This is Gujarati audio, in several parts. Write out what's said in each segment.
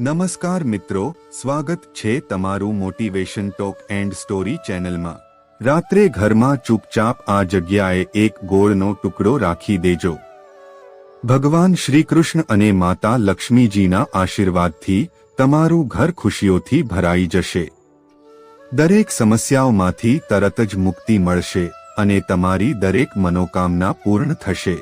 નમસ્કાર મિત્રો, સ્વાગત છે તમારું મોટિવેશન ટોક એન્ડ સ્ટોરી ચેનલમાં રાત્રે ઘરમાં ચૂપચાપ આ જગ્યાએ એક ગોળનો ટુકડો રાખી દેજો. ભગવાન શ્રીકૃષ્ણ અને માતા લક્ષ્મીજીના આશીર્વાદથી તમારું ઘર ખુશીઓથી ભરાઈ જશે. દરેક સમસ્યાઓમાંથી તરત જ મુક્તિ મળશે અને તમારી દરેક મનોકામના પૂર્ણ થશે.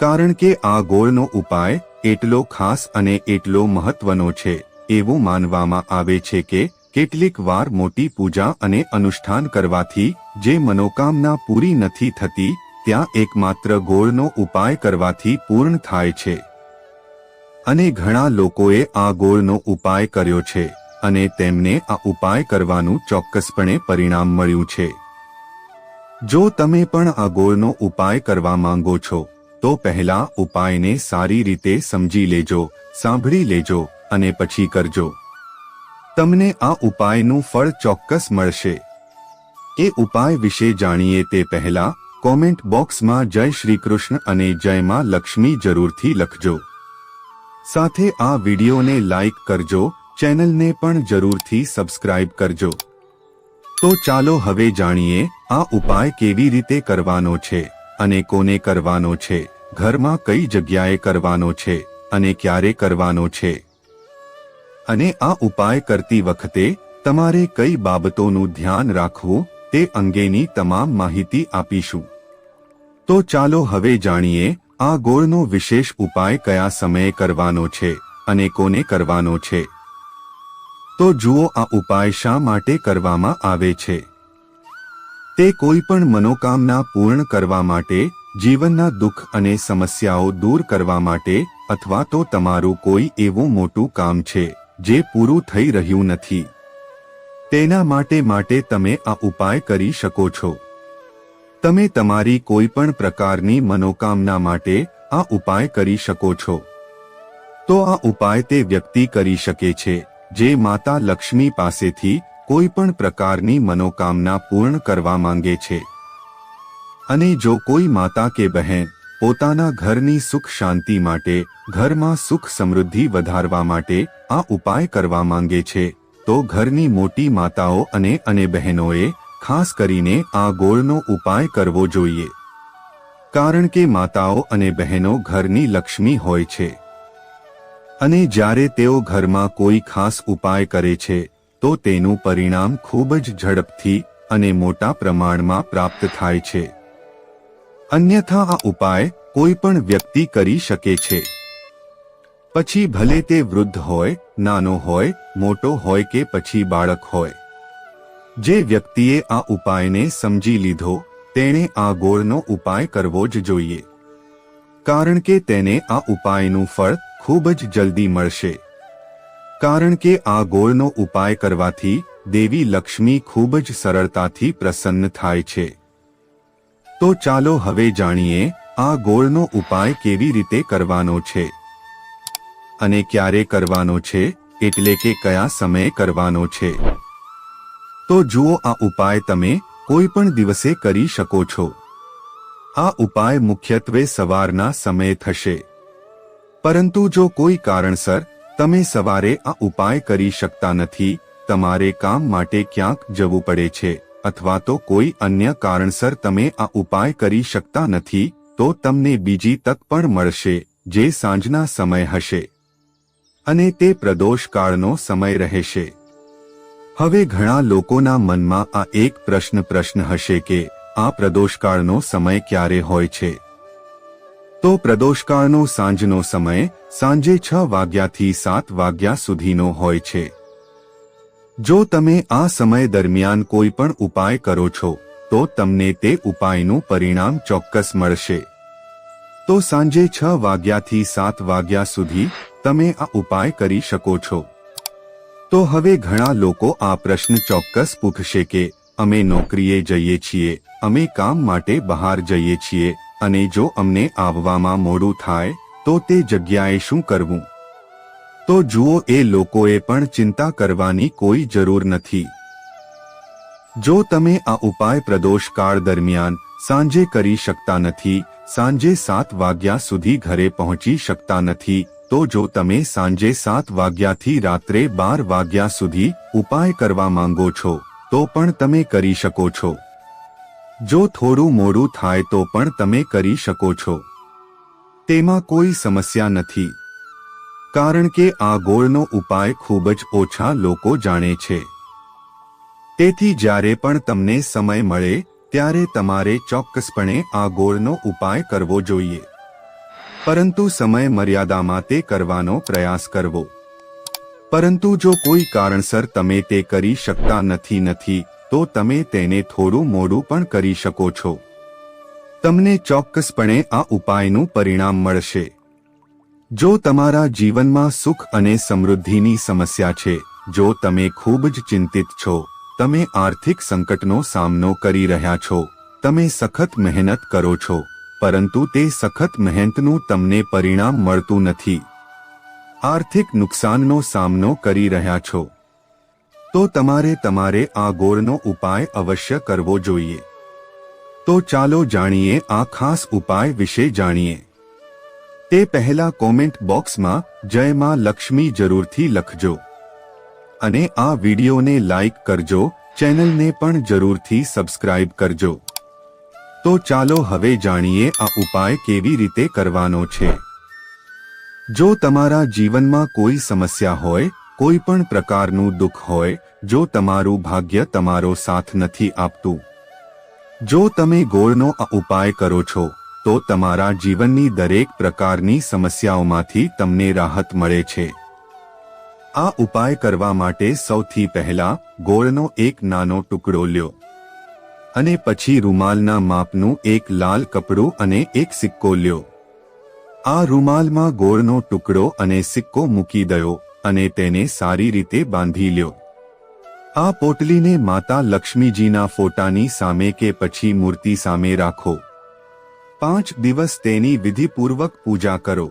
કારણ કે આ ગોળનો ઉપાય એટલો ખાસ અને એટલો મહત્વનો છે, એવું માનવામાં આવે છે કે, કેટલીક વાર મોટી પૂજા અને અનુષ્ઠાન કરવાથી, જે મનોકામના પૂરી નથી થતી, ત્યાં એકમાત્ર ગોળનો ઉપાય કરવાથી પૂર્ણ થાય છે. અને ઘણા લોકોએ આ ગોળનો ઉપાય કર્યો છે, અને તેમને આ ઉપાય કરવાનું ચોક્કસપણે પરિણામ મળ્યું છે. જો તમે પણ આ ગોળનો ઉપાય કરવા માંગો છો તો પહેલા ઉપાયને સારી રીતે સમજી લેજો, સાંભળી લેજો અને પછી કરજો. તમને આ ઉપાયનું ફળ ચોક્કસ મળશે. એ ઉપાય વિશે જાણીએ તે પહેલા કોમેન્ટ બોક્સમાં જય શ્રી કૃષ્ણ અને જય માં લક્ષ્મી જરૂરથી લખજો. સાથે આ વિડીયોને લાઈક કરજો, ચેનલને પણ જરૂરથી સબસ્ક્રાઇબ કરજો. તો ચાલો હવે જાણીએ આ ઉપાય કેવી રીતે કરવાનો છે. અને કોને કરવાનો છે? ઘરમાં કઈ જગ્યાએ કરવાનો છે? અને ક્યારે કરવાનો છે? અને આ ઉપાય કરતી વખતે તમારે કઈ બાબતોનું ધ્યાન રાખવું તે અંગેની તમામ માહિતી આપીશું. તો ચાલો હવે જાણીએ, આ ગોળનો વિશેષ ઉપાય કયા સમયે કરવાનો છે અને કોને કરવાનો છે? તો જુઓ આ ઉપાય શા માટે કરવામાં આવે છે? તે કોઈ પણ મનોકામના પૂર્ણ કરવા માટે, જીવનના દુઃખ અને સમસ્યાઓ દૂર કરવા માટે, અથવા તો તમારું કોઈ એવું મોટું કામ છે, જે પૂરું થઈ રહ્યું નથી. તેના માટે માટે તમે આ ઉપાય કરી શકો છો. તમે તમારી કોઈ પણ પ્રકારની મનોકામના માટે આ ઉપાય કરી શકો છો. તો આ ઉપાય તે વ્યક્તિ કરી શકે છે, જે માતા લક્ષ્મી પાસેથી કોઈ પણ પ્રકારની મનોકામના પૂર્ણ કરવા માંગે છે. અને જો કોઈ માતા કે બહેન પોતાના ઘરની સુખ શાંતિ માટે, ઘરમાં સુખ સમૃદ્ધિ વધારવા માટે આ ઉપાય કરવા માંગે છે, તો ઘરની મોટી માતાઓ અને અને બહેનોએ ખાસ કરીને આ ગોળનો ઉપાય કરવો જોઈએ. કારણ કે માતાઓ અને બહેનો ઘરની લક્ષ્મી હોય છે. અને જ્યારે તેઓ ઘરમાં કોઈ ખાસ ઉપાય કરે છે તો તેનું પરિણામ ખૂબ જ ઝડપથી અને મોટા પ્રમાણમાં પ્રાપ્ત થાય છે. અન્યથા આ ઉપાય કોઈ પણ વ્યક્તિ કરી શકે છે. પછી ભલે તે વૃદ્ધ હોય, નાનો હોય, મોટો હોય કે પછી બાળક હોય. જે વ્યક્તિએ આ ઉપાયને સમજી લીધો, તેણે આ ગોળનો ઉપાય કરવો જ જોઈએ. કારણ કે તેને આ ઉપાયનું ફળ ખૂબ જ જલ્દી મળશે. કારણ કે આ ગોળનો ઉપાય કરવાથી દેવી લક્ષ્મી ખૂબ જ સરળતાથી પ્રસન્ન થાય છે. તો ચાલો હવે જાણીએ, આ ગોળનો ઉપાય કેવી રીતે કરવાનો છે? અને ક્યારે કરવાનો છે, એટલે કે કયા સમયે કરવાનો છે? તો જુઓ આ ઉપાય તમે કોઈ પણ દિવસે કરી શકો છો. આ ઉપાય મુખ્યત્વે સવારના સમયે થશે. પરંતુ જો કોઈ કારણસર તમે સવારે આ ઉપાય કરી શકતા નથી, તમારે કામ માટે ક્યાંક જવું પડે છે, અથવા તો કોઈ અન્ય કારણસર તમે આ ઉપાય કરી શકતા નથી, તો તમને બીજી તક પણ મળશે, જે સાંજના સમય હશે. અને તે પ્રદોષકાળનો સમય રહેશે. હવે ઘણા લોકોના મનમાં આ એક પ્રશ્ન પ્રશ્ન હશે કે, આ પ્રદોષકાળનો સમય ક્યારે હોય છે? તો પ્રદોષકાળનો સાંજનો સમય સાંજે છ વાગ્યાથી સાત વાગ્યા સુધીનો હોય છે. જો તમે આ સમય દરમિયાન કોઈ પણ ઉપાય કરો છો, તો તમને તે ઉપાયનું પરિણામ ચોક્કસ મળશે. તો સાંજે છ વાગ્યાથી સાત વાગ્યા સુધી તમે આ ઉપાય કરી શકો છો. તો હવે ઘણા લોકો આ પ્રશ્ન ચોક્કસ પૂછશે કે, અમે નોકરીએ જઈએ છીએ, અમે કામ માટે બહાર જઈએ છીએ અને જો અમને આવવામાં મોડું થાય, તો તે જગ્યાએ શું કરવું? તો જુઓ, એ લોકોએ પણ ચિંતા કરવાની કોઈ જરૂર નથી. જો તમે આ ઉપાય પ્રદોષકાળ દરમિયાન સાંજે કરી શકતા નથી, સાંજે સાત વાગ્યા સુધી ઘરે પહોંચી શકતા નથી, તો જો તમે સાંજે સાત વાગ્યાથી રાત્રે બાર વાગ્યા સુધી ઉપાય કરવા માંગો છો, તો પણ તમે કરી શકો છો. જો થોડું મોડું થાય તો પણ તમે કરી શકો છો. તેમાં કોઈ સમસ્યા નથી. કારણ કે આ ગોળનો ઉપાય ખૂબ જ ઓછા લોકો જાણે છે. તેથી જ્યારે પણ તમને સમય મળે, ત્યારે તમારે ચોક્કસપણે આ ગોળનો ઉપાય કરવો જોઈએ. પરંતુ સમય મર્યાદામાં તે કરવાનો પ્રયાસ કરવો. પરંતુ જો કોઈ કારણસર તમે તે કરી શકતા નથી નથી તો તમે તેને થોડું મોડું પણ કરી શકો છો. તમને ચોક્કસપણે આ ઉપાયનું પરિણામ મળશે. જો તમારા જીવનમાં સુખ અને સમૃદ્ધિની સમસ્યા છે, જો તમે ખૂબ જ ચિંતિત છો, તમે આર્થિક સંકટનો સામનો કરી રહ્યા છો, તમે સખત મહેનત કરો છો, પરંતુ તે સખત મહેનતનું તમને પરિણામ મળતું નથી. આર્થિક નુકસાનનો સામનો કરી રહ્યા છો. તો તમારે તમારે આ ગોળનો ઉપાય અવશ્ય કરવો જોઈએ. તો ચાલો જાણીએ આ ખાસ ઉપાય વિશે જાણીએ. તે પહેલા કોમેન્ટ બોક્સમાં જય માં લક્ષ્મી જરૂરથી લખજો. અને આ વિડીયોને લાઇક કરજો, ચેનલને પણ જરૂરથી સબસ્ક્રાઇબ કરજો. તો ચાલો હવે જાણીએ આ ઉપાય કેવી રીતે કરવાનો છે. જો તમારા જીવનમાં કોઈ સમસ્યા હોય કોઈ પણ પ્રકારનું દુઃખ હોય, જો તમારું ભાગ્ય તમારો સાથ નથી આપતું. જો તમે ગોળનો આ ઉપાય કરો છો, તો તમારા જીવનની દરેક પ્રકારની સમસ્યાઓમાંથી તમને રાહત મળે છે. આ ઉપાય કરવા માટે સૌથી પહેલા ગોળનો એક નાનો ટુકડો લ્યો. અને પછી રૂમાલના માપનું એક લાલ કપડું અને એક સિક્કો લ્યો. આ રૂમાલમાં ગોળનો ટુકડો અને સિક્કો મૂકી દયો. અને તેને સારી રીતે બાંધી લ્યો. આ પોટલીને માતા લક્ષ્મીજીના ફોટાની સામે કે પછી મૂર્તિ સામે રાખો. પાંચ દિવસ તેની વિધિપૂર્વક પૂજા કરો.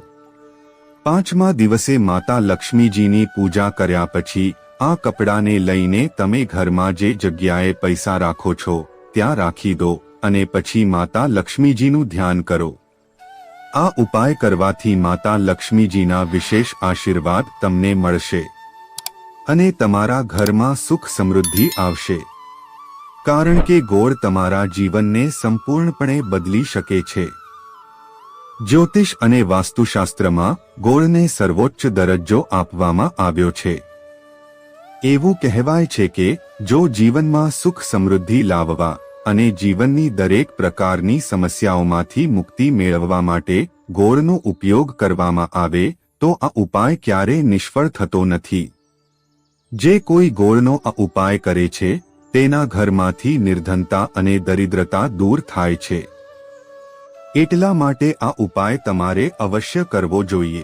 પાંચમા દિવસે માતા લક્ષ્મીજીની પૂજા કર્યા પછી આ કપડાને લઈને તમે ઘરમાં જે જગ્યાએ પૈસા રાખો છો, ત્યાં રાખી દો અને પછી માતા લક્ષ્મીજીનું ધ્યાન કરો. આ ઉપાય કરવાથી માતા લક્ષ્મીજીના વિશેષ આશીર્વાદ તમને મળશે અને તમારા ઘરમાં સુખ સમૃદ્ધિ આવશે. કારણ કે ગોળ તમારા જીવનને સંપૂર્ણપણે બદલી શકે છે. જ્યોતિષ અને વાસ્તુશાસ્ત્રમાં ગોળને સર્વોચ્ચ દરજ્જો આપવામાં આવ્યો છે. એવું કહેવાય છે કે, જો જીવનમાં સુખ સમૃદ્ધિ લાવવા અને જીવનની દરેક પ્રકારની સમસ્યાઓમાંથી મુક્તિ મેળવવા માટે ગોળનો ઉપયોગ કરવામાં આવે, તો આ ઉપાય ક્યારે નિષ્ફળ થતો નથી. જે કોઈ ગોળનો આ ઉપાય કરે છે, તેના ઘરમાંથી નિર્ધનતા અને દરિદ્રતા દૂર થાય છે. એટલા માટે આ ઉપાય તમારે અવશ્ય કરવો જોઈએ.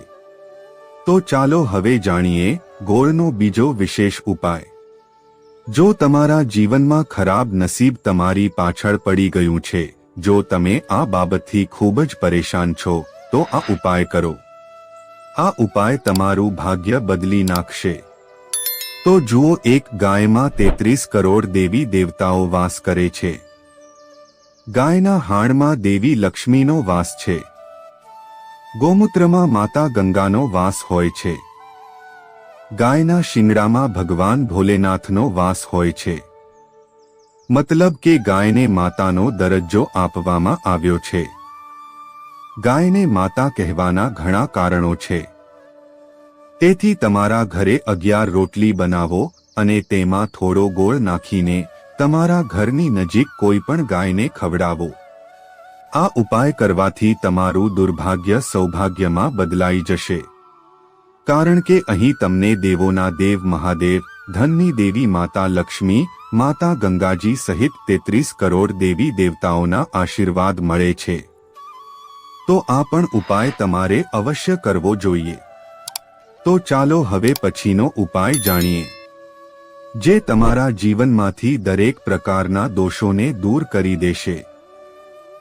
તો ચાલો હવે જાણીએ ગોળનો બીજો વિશેષ ઉપાય. જો તમારા જીવનમાં ખરાબ નસીબ તમારી પાછળ પડી ગયું છે, જો તમે આ બાબતથી ખૂબ જ પરેશાન છો, તો આ ઉપાય કરો. આ ઉપાય તમારું ભાગ્ય બદલી નાખશે. તો જુઓ એક ગાયમાં તેત્રીસ કરોડ દેવી દેવતાઓ વાસ કરે છે. ગાયના હાણમાં દેવી લક્ષ્મીનો વાસ છે. ગોમૂત્રમાં માતા ગંગાનો વાસ હોય છે. ગાયના શિંગડામાં ભગવાન ભોલેનાથનો વાસ હોય છે. મતલબ કે ગાયને માતાનો દરજ્જો આપવામાં આવ્યો છે. ગાયને માતા કહેવાના ઘણા કારણો છે. તેથી તમારા ઘરે અગિયાર રોટલી બનાવો અને તેમાં થોડો ગોળ નાખીને તમારા ઘરની નજીક કોઈ પણ ગાયને ખવડાવો. આ ઉપાય કરવાથી તમારું દુર્ભાગ્ય સૌભાગ્યમાં બદલાઈ જશે. કારણ કે અહીં તમને દેવોના દેવ મહાદેવ, ધનની દેવી માતા લક્ષ્મી, માતા ગંગાજી સહિત તેત્રીસ કરોડ દેવી દેવતાઓના આશીર્વાદ મળે છે. તો આ પણ ઉપાય તમારે અવશ્ય કરવો જોઈએ. તો ચાલો હવે પછીનો ઉપાય જાણીએ. જે તમારા જીવનમાંથી દરેક પ્રકારના દોષોને દૂર કરી દેશે.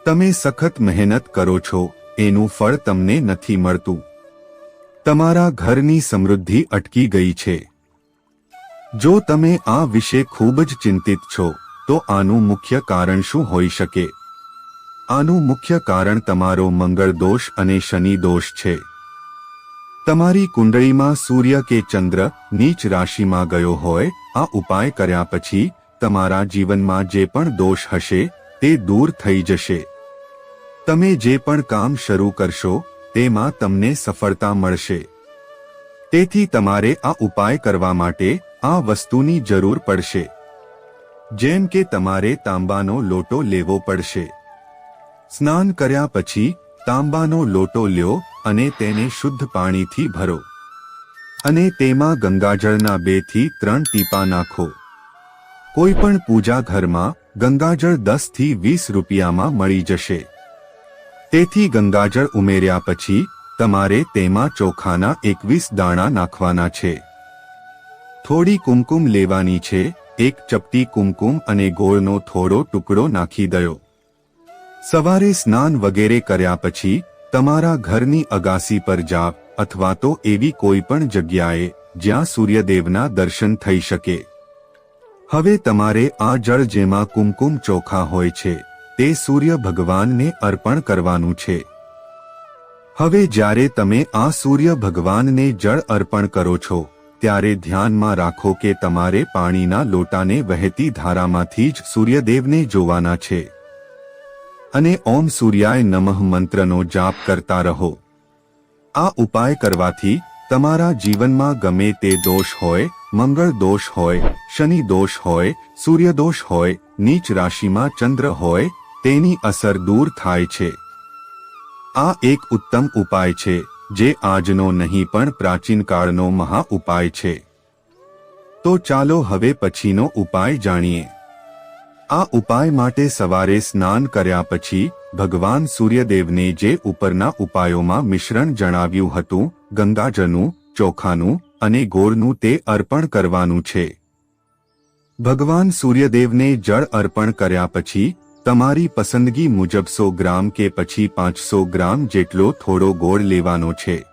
તમે સખત મહેનત કરો છો, એનું ફળ તમને નથી મળતું. તમારા ઘરની સમૃદ્ધિ અટકી ગઈ છે. જો તમે આ વિશે ખૂબ જ ચિંતિત છો, તો આનું મુખ્ય કારણ શું હોઈ શકે? આનું મુખ્ય કારણ તમારો મંગળ દોષ અને શનિ દોષ છે. તમારી કુંડળીમાં સૂર્ય કે ચંદ્ર નીચ રાશિમાં ગયો હોય, આ ઉપાય કર્યા પછી તમારા જીવનમાં જે પણ દોષ હશે, તે દૂર થઈ જશે. તમે જે પણ કામ શરૂ કરશો તેમાં તમને સફળતા મળશે. તેથી તમારે આ ઉપાય કરવા માટે આ વસ્તુની જરૂર પડશે. જેમ કે તમારે તાંબાનો લોટો લેવો પડશે. સ્નાન કર્યા પછી તાંબાનો લોટો લ્યો અને તેને શુદ્ધ પાણીથી ભરો. અને તેમાં ગંગાજળના બેથી ત્રણ ટીપા નાખો. કોઈ પણ પૂજા ઘરમાં ગંગાજળ દસથી વીસ રૂપિયામાં મળી જશે. તેથી ગંગાજળ ઉમેર્યા પછી, તમારે તેમાં ચોખાના એકવીસ દાણા નાખવાના છે. થોડી કુમકુમ લેવાની છે, એક ચપટી કુમકુમ અને ગોળનો થોડો ટુકડો નાખી દયો. સવારે સ્નાન વગેરે કર્યા પછી, તમારા ઘરની અગાસી પર જાવ, અથવા તો એવી કોઈ પણ જગ્યાએ, જ્યાં સૂર્યદેવના દર્શન થઈ શકે. હવે તમારે આ જળ જેમાં કુમકુમ ચોખા હોય છે. તે સૂર્ય ભગવાનને અર્પણ કરવાનું છે. હવે જ્યારે તમે આ સૂર્ય ભગવાનને જળ અર્પણ કરો છો, ત્યારે ધ્યાનમાં રાખો કે તમારે પાણીના લોટાને વહેતી ધારામાંથી જ સૂર્યદેવને જોવાના છે. અને ઓમ સૂર્યાય નમઃ મંત્રનો જાપ કરતા રહો. આ ઉપાય કરવાથી તમારા જીવનમાં ગમે તે દોષ હોય, મંગળ દોષ હોય, શનિ દોષ હોય સૂર્યદોષ હોય, નીચ રાશિમાં ચંદ્ર હોય તેની અસર દૂર થાય છે. આ એક ઉત્તમ ઉપાય છે, જે આજનો નહીં પણ પ્રાચીન કાળનો મહા ઉપાય છે. તો ચાલો હવે પછીનો ઉપાય જાણીએ. આ ઉપાય માટે સવારે સ્નાન કર્યા પછી ભગવાન સૂર્યદેવને જે ઉપરના ઉપાયોમાં મિશ્રણ જણાવ્યું હતું ગંગાજનું ચોખાનું અને ગોળનું તે અર્પણ કરવાનું છે. ભગવાન સૂર્યદેવને જળ અર્પણ કર્યા પછી તમારી પસંદગી મુજબ સો ગ્રામ કે પછી પાંચસો ગ્રામ જેટલો થોડો ગોળ લેવાનો છે.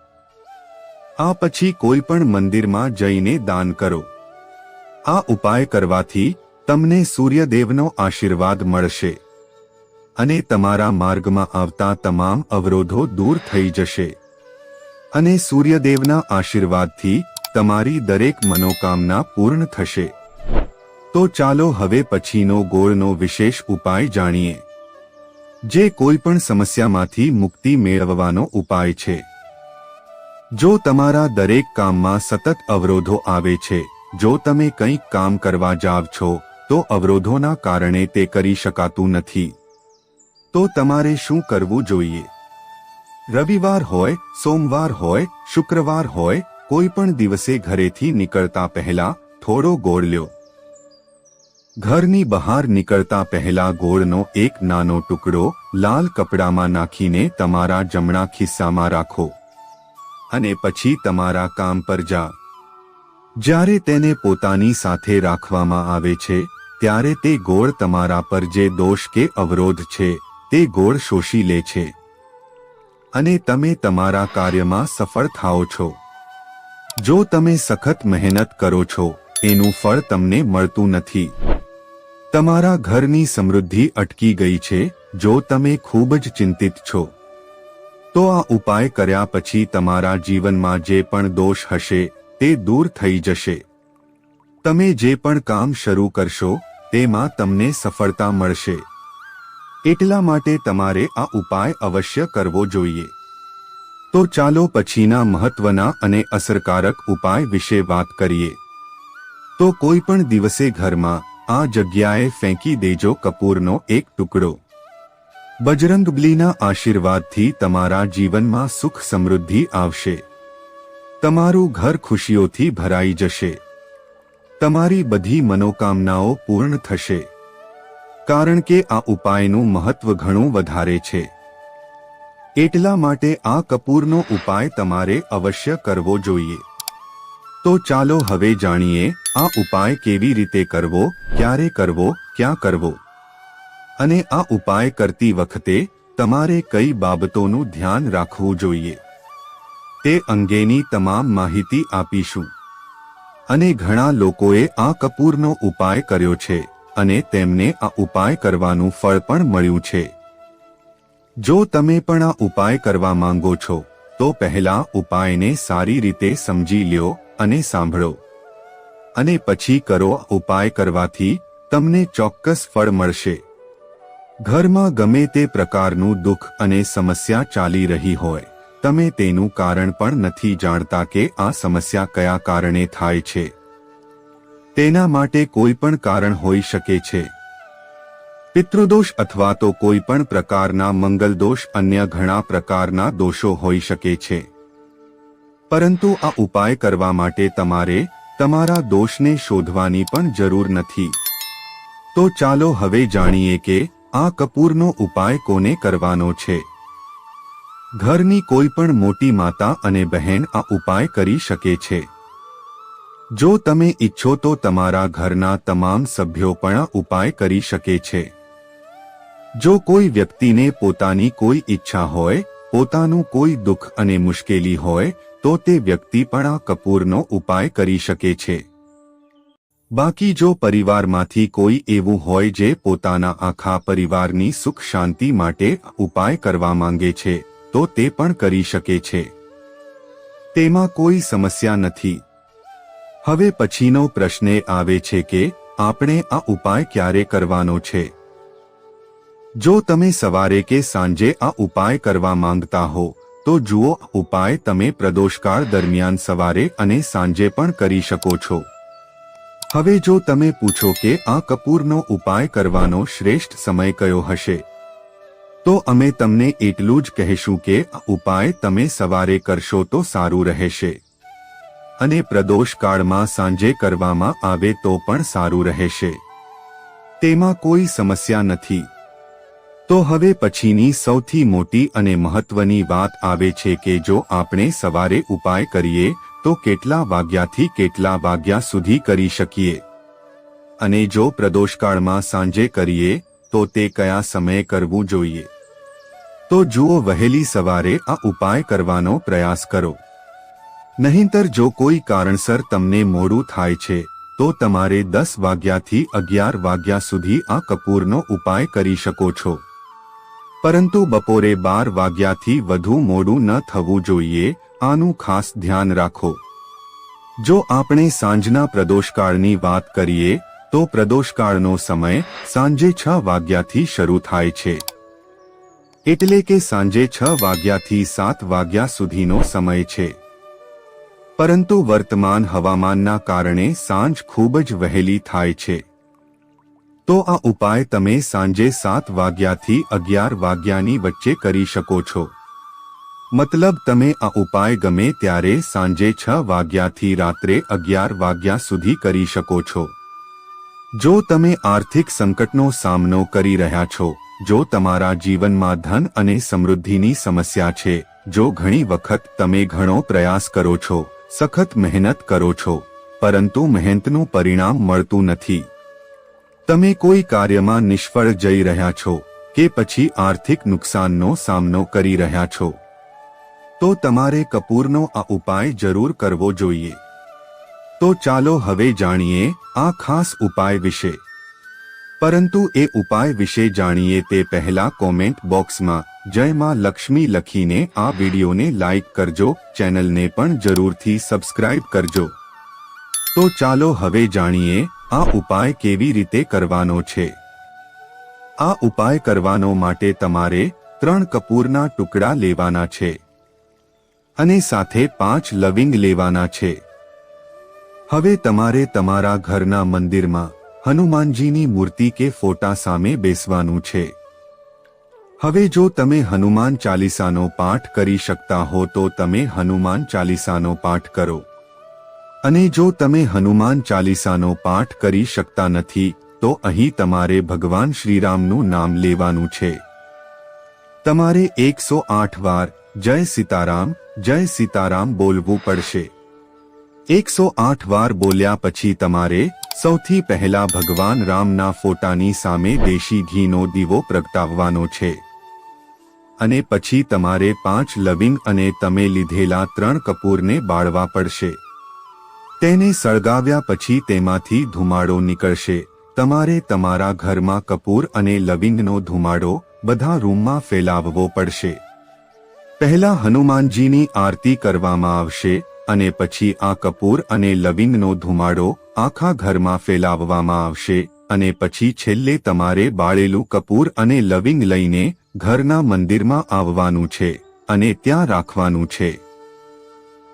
આ પછી કોઈ પણ મંદિરમાં જઈને દાન કરો. આ ઉપાય કરવાથી તમને સૂર્યદેવનો આશીર્વાદ મળશે. અને તમારા માર્ગમાં આવતા તમામ અવરોધો દૂર થઈ જશે. અને સૂર્યદેવના આશીર્વાદથી તમારી દરેક મનોકામના પૂર્ણ થશે. તો ચાલો હવે પછીનો ગોળનો વિશેષ ઉપાય જાણીએ. જે કોઈ પણ સમસ્યામાંથી મુક્તિ મેળવવાનો ઉપાય છે. જો તમારા દરેક કામમાં સતત અવરોધો આવે છે, જો તમે કંઈક કામ કરવા જાવ છો, તો અવરોધોના કારણે તે કરી શકાતું નથી. તો તમારે શું કરવું જોઈએ? રવિવાર હોય, સોમવાર હોય, શુક્રવાર હોય, કોઈ પણ દિવસે ઘરેથી નીકળતા પહેલા થોડો ગોળ લ્યો. ઘરની બહાર નીકળતા પહેલા ગોળનો એક નાનો ટુકડો લાલ કપડામાં નાખીને તમારા જમણા ખિસ્સામાં રાખો. અને પછી તમારા કામ પર જા. જ્યારે તેને પોતાની સાથે રાખવામાં આવે છે, ત્યારે તે ગોળ તમારા પર જે દોષ કે અવરોધ છે, તે ગોળ શોષી લે છે. અને તમે તમારા કાર્યમાં સફળ થાઓ છો. જો તમે સખત મહેનત કરો છો, એનું ફળ તમને મળતું નથી. તમારા ઘરની સમૃદ્ધિ અટકી ગઈ છે, જો તમે ખૂબ જ ચિંતિત છો. તો આ ઉપાય કર્યા પછી તમારા જીવનમાં જે પણ દોષ હશે, તે દૂર થઈ જશે. તમે જે પણ કામ શરૂ કરશો, તેમાં તમને સફળતા મળશે. એટલા માટે તમારે આ ઉપાય અવશ્ય કરવો જોઈએ. તો ચાલો પછીના મહત્વના અને અસરકારક ઉપાય વિશે વાત કરીએ. તો કોઈ પણ દિવસે ઘરમાં આ જગ્યાએ ફેંકી દેજો કપૂરનો એક ટુકડો. બજરંગબલીના આશીર્વાદથી તમારા જીવનમાં સુખ સમૃદ્ધિ આવશે. તમારું ઘર ખુશીઓથી ભરાઈ જશે. તમારી બધી મનોકામનાઓ પૂર્ણ થશે. કારણ કે આ ઉપાયનું મહત્વ ઘણું વધારે છે. એટલા માટે આ કપૂરનો ઉપાય તમારે અવશ્ય કરવો જોઈએ. તો ચાલો હવે જાણીએ આ ઉપાય કેવી રીતે કરવો, ક્યારે કરવો, ક્યાં કરવો? અને આ ઉપાય કરતી વખતે તમારે કઈ બાબતોનું ધ્યાન રાખવું જોઈએ? તે અંગેની તમામ માહિતી આપીશું. અને ઘણા લોકોએ આ કપૂરનો ઉપાય કર્યો છે અને તેમને આ ઉપાય કરવાનું ફળ પણ મળ્યું છે. જો તમે પણ આ ઉપાય કરવા માંગો છો, તો પહેલા ઉપાયને સારી રીતે સમજી લ્યો અને સાંભળો. અને પછી કરો ઉપાય કરવાથી તમને ચોક્કસ ફળ મળશે. ઘરમાં ગમે તે પ્રકારનું દુઃખ અને સમસ્યા ચાલી રહી હોય, તમે તેનું કારણ પણ નથી જાણતા કે આ સમસ્યા કયા કારણે થાય છે. તેના માટે કોઈ પણ કારણ હોઈ શકે છે. પિતૃદોષ અથવા તો કોઈ પણ પ્રકારના મંગલ દોષ અન્ય ઘણા પ્રકારના દોષો હોઈ શકે છે. પરંતુ આ ઉપાય કરવા માટે તમારે તમારા દોષને શોધવાની પણ જરૂર નથી. તો ચાલો હવે જાણીએ કે આ કપૂરનો ઉપાય કોને કરવાનો છે. ઘરની કોઈ પણ મોટી માતા અને બહેન આ ઉપાય કરી શકે છે. જો તમે ઈચ્છો તો તમારા ઘરના તમામ સભ્યો પણ આ ઉપાય કરી શકે છે. જો કોઈ વ્યક્તિને પોતાની કોઈ ઈચ્છા હોય, પોતાનું કોઈ દુઃખ અને મુશ્કેલી હોય તો તે વ્યક્તિ પણ આ કપૂરનો ઉપાય કરી શકે છે. બાકી જો પરિવારમાંથી કોઈ એવું હોય જે પોતાના આખા પરિવારની સુખ શાંતિ માટે ઉપાય કરવા માંગે છે, તો તે પણ કરી શકે છે. તેમાં કોઈ સમસ્યા નથી. હવે પછીનો પ્રશ્ન આવે છે કે આપણે આ ઉપાય ક્યારે કરવાનો છે? જો તમે સવારે કે સાંજે આ ઉપાય કરવા માંગતા હો તો જુઓ, ઉપાય તમે પ્રદોષકાળ દરમિયાન સવારે અને સાંજે પણ કરી શકો છો. હવે જો તમે પૂછો કે આ કપૂરનો ઉપાય કરવાનો શ્રેષ્ઠ સમય કયો હશે? તો અમે તમને એટલું જ કહેશું કે આ ઉપાય તમે સવારે કરશો તો સારું રહેશે. અને પ્રદોષકાળમાં સાંજે કરવામાં આવે તો પણ સારું રહેશે. તેમાં કોઈ સમસ્યા નથી. તો હવે પછીની સૌથી મોટી અને મહત્વની વાત આવે છે કે જો આપણે સવારે ઉપાય કરીએ, તો કેટલા વાગ્યાથી કેટલા વાગ્યા સુધી કરી શકીએ? અને જો પ્રદોષકાળમાં સાંજે કરીએ, તો તે કયા સમયે કરવું જોઈએ? તો જુઓ વહેલી સવારે આ ઉપાય કરવાનો પ્રયાસ કરો. નહીંતર જો કોઈ કારણસર તમને મોડું થાય છે, તો તમારે દસ વાગ્યાથી અગિયાર વાગ્યા સુધી આ કપૂરનો ઉપાય કરી શકો છો. પરંતુ બપોરે બાર વાગ્યાથી વધુ મોડું ન થવું જોઈએ, આનું ખાસ ધ્યાન રાખો. જો આપણે સાંજના પ્રદોષકાળની વાત કરીએ, તો પ્રદોષકાળનો સમય સાંજે છ વાગ્યાથી શરૂ થાય છે. એટલે કે સાંજે છ વાગ્યાથી સાત વાગ્યા સુધીનો સમય છે. પરંતુ વર્તમાન હવામાનના કારણે સાંજ ખૂબ જ વહેલી થાય છે. તો આ ઉપાય તમે સાંજે સાત વાગ્યાથી અગિયાર વાગ્યાની વચ્ચે કરી શકો છો. મતલબ તમે આ ઉપાય ગમે ત્યારે સાંજે છ વાગ્યાથી રાત્રે અગિયાર વાગ્યા સુધી કરી શકો છો. જો તમે આર્થિક સંકટનો સામનો કરી રહ્યા છો, જો તમારા જીવનમાં ધન અને સમૃદ્ધિની સમસ્યા છે, જો ઘણી વખત તમે ઘણો પ્રયાસ કરો છો, સખત મહેનત કરો છો, પરંતુ મહેનતનું પરિણામ મળતું નથી. તમે કોઈ કાર્યમાં નિષ્ફળ જઈ રહ્યા છો કે પછી આર્થિક નુકસાનનો સામનો કરી રહ્યા છો, તો તમારે કપૂરનો આ ઉપાય જરૂર કરવો જોઈએ. તો ચાલો હવે જાણીએ આ ખાસ ઉપાય વિશે. પરંતુ એ ઉપાય વિશે જાણીએ તે પહેલા કોમેન્ટ બોક્સમાં જય માં લક્ષ્મી લખીને આ વિડીયોને લાઇક કરજો, ચેનલને પણ જરૂરથી સબસ્ક્રાઇબ કરજો. તો ચાલો હવે જાણીએ આ ઉપાય કેવી રીતે કરવાનો છે? આ ઉપાય કરવાનો માટે તમારે ત્રણ કપૂરના ટુકડા લેવાના છે અને સાથે પાંચ લવિંગ લેવાના છે. હવે તમારે તમારા ઘરના મંદિરમાં હનુમાનજીની મૂર્તિ કે ફોટા સામે બેસવાનું છે. હવે જો તમે હનુમાન ચાલીસાનો પાઠ કરી શકતા હો તો તમે હનુમાન ચાલીસાનો પાઠ કરો. અને જો તમે હનુમાન ચાલીસાનો પાઠ કરી શકતા નથી, તો અહીં તમારે ભગવાન શ્રીરામનું નામ લેવાનું છે. તમારે એકસો આઠ વાર જય સીતારામ જય સીતારામ બોલવું પડશે. એકસો આઠ વાર બોલ્યા પછી તમારે સૌથી પહેલા ભગવાન રામના ફોટાની સામે દેશી ઘીનો દીવો પ્રગટાવવાનો છે. અને પછી તમારે પાંચ લવિંગ અને તમે લીધેલા ત્રણ કપૂરને બાળવા પડશે. તેને સળગાવ્યા પછી તેમાંથી ધુમાડો નીકળશે. તમારે તમારા ઘરમાં કપૂર અને લવિંગનો ધુમાડો બધા રૂમમાં ફેલાવવો પડશે. પહેલા હનુમાનજીની આરતી કરવામાં આવશે અને પછી આ કપૂર અને લવિંગનો ધુમાડો આખા ઘરમાં ફેલાવવામાં આવશે અને પછી છેલ્લે તમારે બાળેલું કપૂર અને લવિંગ લઈને ઘરના મંદિરમાં આવવાનું છે અને ત્યાં રાખવાનું છે.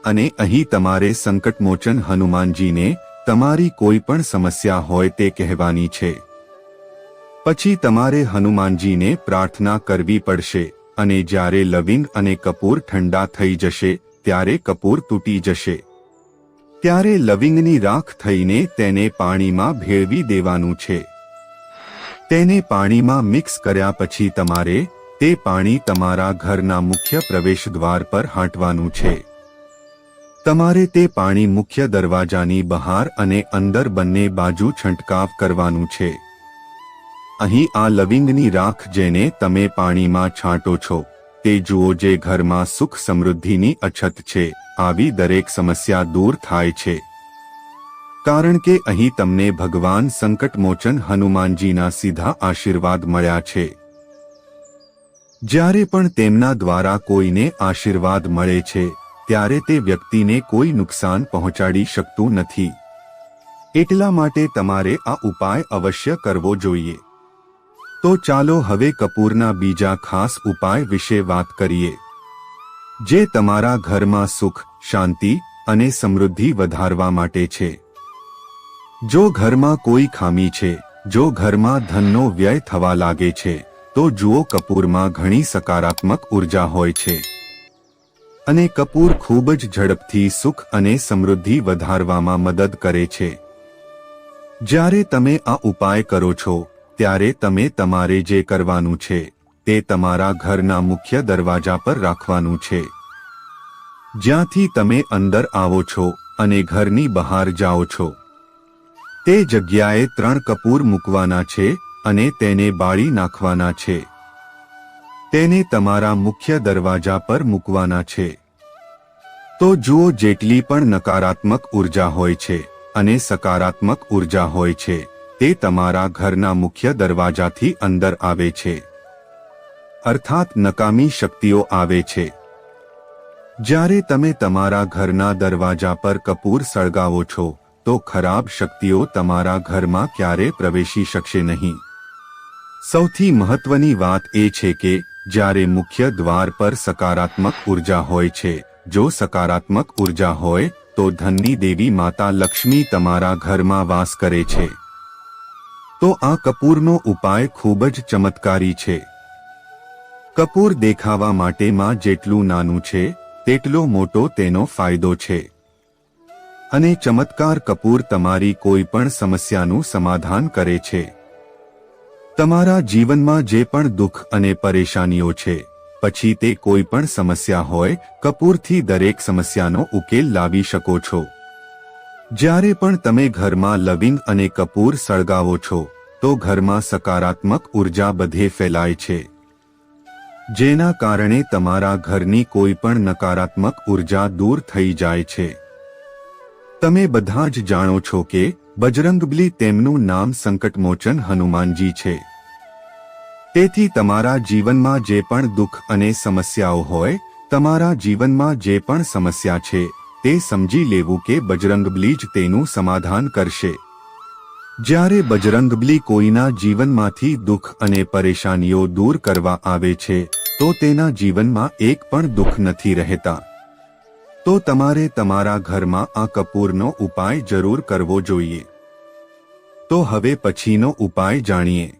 અને અહીં તમારે સંકટમોચન હનુમાનજીને તમારી કોઈ પણ સમસ્યા હોય તે કહેવાની છે. પછી તમારે હનુમાનજીને પ્રાર્થના કરવી પડશે અને જ્યારે લવિંગ અને કપૂર ઠંડા થઈ જશે, ત્યારે કપૂર તૂટી જશે. ત્યારે લવિંગની રાખ થઈને તેને પાણીમાં ભેળવી દેવાનું છે. તેને પાણીમાં મિક્સ કર્યા પછી તમારે તે પાણી તમારા ઘરના મુખ્ય પ્રવેશદ્વાર પર હાંટવાનું છે. તમારે તે પાણી મુખ્ય દરવાજાની બહાર અને અંદર બંને બાજુ છંટકાવ કરવાનું છે. અહીં આ લવિંગની રાખ જેને તમે પાણીમાં છાંટો છો, તે જુઓ જે ઘરમાં સુખ સમૃદ્ધિની અછત છે, આવી દરેક સમસ્યા દૂર થાય છે. કારણ કે અહીં તમને ભગવાન સંકટમોચન હનુમાનજીના સીધા આશીર્વાદ મળ્યા છે. જ્યારે પણ તેમના દ્વારા કોઈને આશીર્વાદ મળે છે ત્યારે તે વ્યક્તિને કોઈ નુકસાન પહોંચાડી શકતું નથી. એટલા માટે તમારે આ ઉપાય અવશ્ય કરવો જોઈએ. તો ચાલો હવે કપૂરના બીજા ખાસ ઉપાય વિશે વાત કરીએ. જે તમારા ઘરમાં સુખ, શાંતિ અને સમૃદ્ધિ વધારવા માટે છે. જો ઘરમાં કોઈ ખામી છે, જો ઘરમાં ધનનો વ્યય થવા લાગે છે, તો જુઓ કપૂરમાં ઘણી સકારાત્મક ઊર્જા હોય છે. અને કપૂર ખૂબ જ ઝડપથી સુખ અને સમૃદ્ધિ વધારવામાં મદદ કરે છે. જ્યારે તમે આ ઉપાય કરો છો, ત્યારે તમે તમારે જે કરવાનું છે, તે તમારા ઘરના મુખ્ય દરવાજા પર રાખવાનું છે. જ્યાંથી તમે અંદર આવો છો અને ઘરની બહાર જાઓ છો. તે જગ્યાએ ત્રણ કપૂર મૂકવાના છે અને તેને બાળી નાખવાના છે. તેને તમારા મુખ્ય દરવાજા પર મૂકવાના છે. તો જુઓ જેટલી પણ નકારાત્મક ઊર્જા હોય છે અને સકારાત્મક ઊર્જા હોય છે, તે તમારા ઘરના મુખ્ય દરવાજાથી અંદર આવે છે. અર્થાત નકામી શક્તિઓ આવે છે. જ્યારે તમે તમારા ઘરના દરવાજા પર કપૂર સળગાવો છો, તો ખરાબ શક્તિઓ તમારા ઘરમાં ક્યારે પ્રવેશી શકશે નહીં. સૌથી મહત્વની વાત એ છે કે જ્યારે મુખ્ય દ્વાર પર સકારાત્મક ઊર્જા હોય છે. જો સકારાત્મક ઊર્જા હોય, તો ધનની દેવી માતા લક્ષ્મી તમારા ઘરમાં વાસ કરે છે. તો આ કપૂરનો ઉપાય ખૂબ જ ચમત્કારી છે. કપૂર દેખાવા માટેમાં જેટલું નાનું છે, તેટલો મોટો તેનો ફાયદો છે. અને ચમત્કાર કપૂર તમારી કોઈ પણ સમસ્યાનું સમાધાન કરે છે. તમારા જીવનમાં જે પણ દુઃખ અને પરેશાનીઓ છે, પછી તે કોઈ પણ સમસ્યા હોય, કપૂરથી દરેક સમસ્યાનો ઉકેલ લાવી શકો છો. જ્યારે પણ તમે ઘરમાં લવિંગ અને કપૂર સળગાવો છો, તો ઘરમાં સકારાત્મક ઊર્જા બધે ફેલાય છે. જેના કારણે તમારા ઘરની કોઈ પણ નકારાત્મક ઊર્જા દૂર થઈ જાય છે. તમે બધા જ જાણો છો કે બજરંગબલી તેમનું નામ સંકટમોચન હનુમાનજી છે. તેથી તમારા જીવનમાં જે પણ દુઃખ અને સમસ્યાઓ હોય, તમારા જીવનમાં જે પણ સમસ્યા છે, તે સમજી લેવું કે બજરંગબલી જ તેનું સમાધાન કરશે. જ્યારે બજરંગબલી કોઈના જીવનમાંથી દુઃખ અને પરેશાનીઓ દૂર કરવા આવે છે, તો તેના જીવનમાં એક પણ દુઃખ નથી રહેતા. તો તમારે તમારા ઘરમાં આ કપૂરનો ઉપાય જરૂર કરવો જોઈએ. તો હવે પછીનો ઉપાય જાણીએ.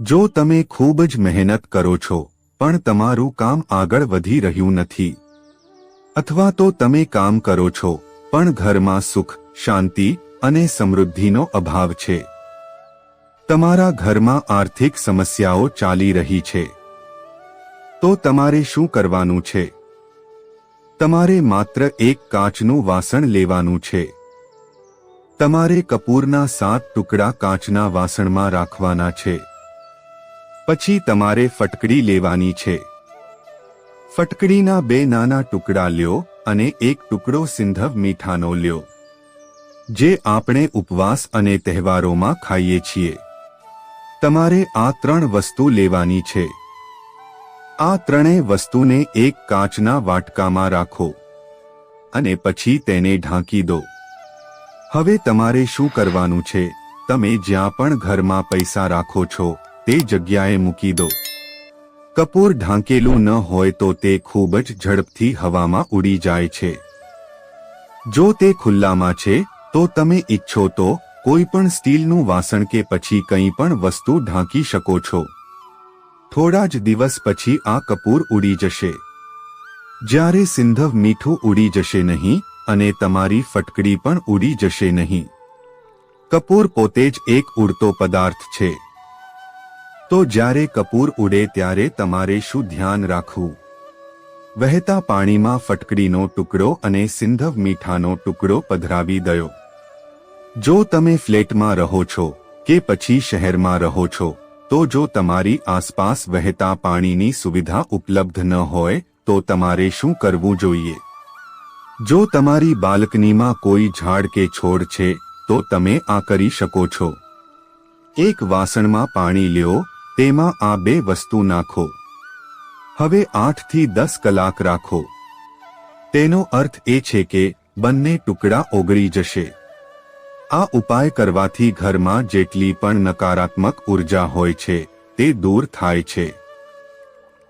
જો તમે ખૂબ જ મહેનત કરો છો, પણ તમારું કામ આગળ વધી રહ્યું નથી. અથવા તો તમે કામ કરો છો, પણ ઘરમાં સુખ, શાંતિ અને સમૃદ્ધિનો અભાવ છે. તમારા ઘરમાં આર્થિક સમસ્યાઓ ચાલી રહી છે. તો તમારે શું કરવાનું છે? તમારે માત્ર એક કાચનું વાસણ લેવાનું છે. તમારે કપૂરના સાત ટુકડા કાચના વાસણમાં રાખવાના છે. પછી તમારે ફટકડી લેવાની છે. ફટકડીના બે નાના ટુકડા લ્યો અને એક ટુકડો સિંધવ મીઠાનો લ્યો. જે આપણે ઉપવાસ અને તહેવારોમાં ખાઈએ છીએ. તમારે આ ત્રણ વસ્તુ લેવાની છે. આ ત્રણેય વસ્તુને એક કાચના વાટકામાં રાખો અને પછી તેને ઢાંકી દો. હવે તમારે શું કરવાનું છે? તમે જ્યાં પણ ઘરમાં પૈસા રાખો છો, તે જગ્યાએ મૂકી દો. કપૂર ઢાંકેલું ન હોય તો તે ખૂબ જ ઝડપથી હવામાં ઉડી જાય છે. જો તે ખુલ્લામાં છે, તો તમે ઈચ્છો તો કોઈ પણ સ્ટીલનું વાસણ કે પછી કંઈ પણ વસ્તુ ઢાંકી શકો છો. થોડા જ દિવસ પછી આ કપૂર ઉડી જશે. જ્યારે સિંધવ મીઠું ઉડી જશે નહીં અને તમારી ફટકડી પણ ઉડી જશે નહીં. કપૂર પોતે જ એક ઉડતો પદાર્થ છે. તો જ્યારે કપૂર ઉડે ત્યારે તમારે શું ધ્યાન રાખવું? વહેતા પાણીમાં ફટકડીનો ટુકડો અને સિંધવ મીઠાનો ટુકડો પધરાવી દયો. જો તમે ફ્લેટમાં રહો છો કે પછી શહેરમાં રહો છો તો જો તમારી આસપાસ વહેતા પાણીની સુવિધા ઉપલબ્ધ ન હોય, તો તમારે શું કરવું જોઈએ? જો તમારી બાલ્કનીમાં કોઈ ઝાડ કે છોડ છે, તો તમે આ કરી શકો છો. એક વાસણમાં પાણી લ્યો, તેમાં આ બે વસ્તુ નાખો. હવે આઠથી દસ કલાક રાખો. તેનો અર્થ એ છે કે બંને ટુકડા ઓગળી જશે. આ ઉપાય કરવાથી ઘરમાં જેટલી પણ નકારાત્મક ઊર્જા હોય છે, તે દૂર થાય છે.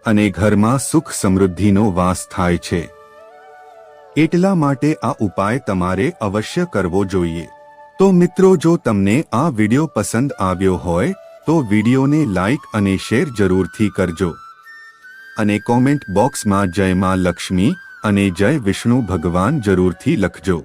અને ઘરમાં સુખ સમૃદ્ધિનો વાસ થાય છે. એટલા માટે આ ઉપાય તમારે અવશ્ય કરવો જોઈએ. તો મિત્રો, જો તમને આ વિડિયો પસંદ આવ્યો હોય, તો વિડિયોને લાઈક અને શેર જરૂરથી કરજો. અને કોમેન્ટ બોક્સમાં જય માં લક્ષ્મી અને જય વિષ્ણુ ભગવાન જરૂરથી લખજો.